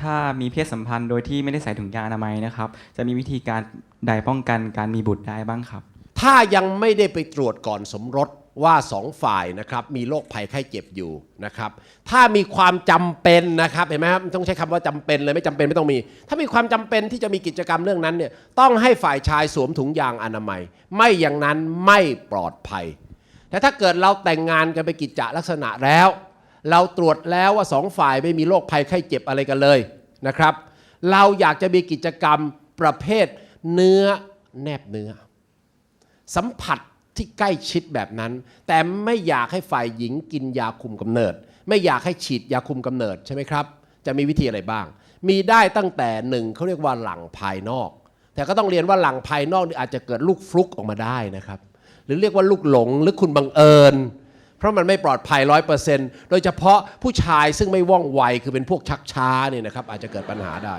ถ้ามีเพศสัมพันธ์โดยที่ไม่ได้ใส่ถุงยางอนามัยนะครับ จะมีวิธีการใดป้องกันการมีบุตรได้บ้างครับ ถ้ายังไม่ได้ไปตรวจก่อนสมรสว่าสองฝ่ายนะครับมีโรคภัยไข้เจ็บอยู่นะครับถ้ามีความจำเป็นนะครับเห็นไหมครับต้องใช้คำว่าจำเป็นเลยไม่จำเป็นไม่ต้องมี ถ้ามีความจำเป็นที่จะมีกิจกรรมเรื่องนั้นเนี่ยต้องให้ฝ่ายชายสวมถุงยางอนามัย ไม่อย่างนั้นไม่ปลอดภัย แต่ถ้าเกิดเราแต่งงานกันไปกิจจลักษณะแล้ว เราตรวจแล้วว่าสองฝ่ายไม่มีโรคภัยไข้เจ็บอะไรกันเลยนะครับ เราอยากจะมีกิจกรรมประเภทเนื้อแนบเนื้อ สัมผัสที่ใกล้ชิดแบบนั้น แต่ไม่อยากให้ฝ่ายหญิงกินยาคุมกำเนิด ไม่อยากให้ฉีดยาคุมกำเนิดใช่ไหมครับ จะมีวิธีอะไรบ้าง มีได้ตั้งแต่หนึ่งเขาเรียกว่าหลังภายนอก แต่ก็ต้องเรียนว่าหลังภายนอกนี่อาจจะเกิดลูกฟลุกออกมาได้นะครับ หรือเรียกว่าลูกหลงหรือคุณบังเอิญ เพราะมันไม่ปลอดภัยร้อยเปอร์เซ็นต์โดยเฉพาะผู้ชายซึ่งไม่ว่องไวคือเป็นพวกชักช้าเนี่ยนะครับอาจจะเกิดปัญหาได้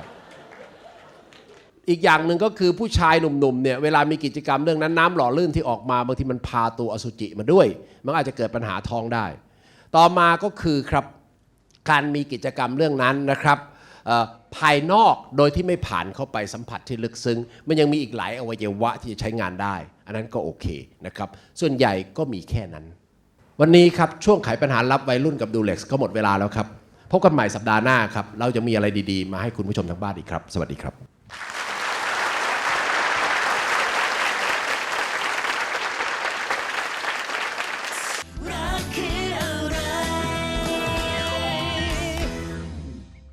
อีกอย่างหนึ่งก็คือผู้ชายหนุ่มๆเนี่ยเวลามีกิจกรรมเรื่องนั้นน้ำหล่อลื่นที่ออกมาบางทีมันพาตัวอสุจิมาด้วย มันอาจจะเกิดปัญหาท้องได้ ต่อมาก็คือครับการมีกิจกรรมเรื่องนั้นนะครับภายนอกโดยที่ไม่ผ่านเข้าไปสัมผัสที่ลึกซึ้ง มันยังมีอีกหลายอวัยวะที่จะใช้งานได้ อันนั้นก็โอเคนะครับ ส่วนใหญ่ก็มีแค่นั้น วันนี้ครับช่วงไขปัญหารับวัยรุ่นกับดูเล็กก็หมดเวลาแล้วครับ พบกันใหม่สัปดาห์หน้าครับ เราจะมีอะไรดีๆ มาให้คุณผู้ชมทางบ้านอีกครับ สวัสดีครับ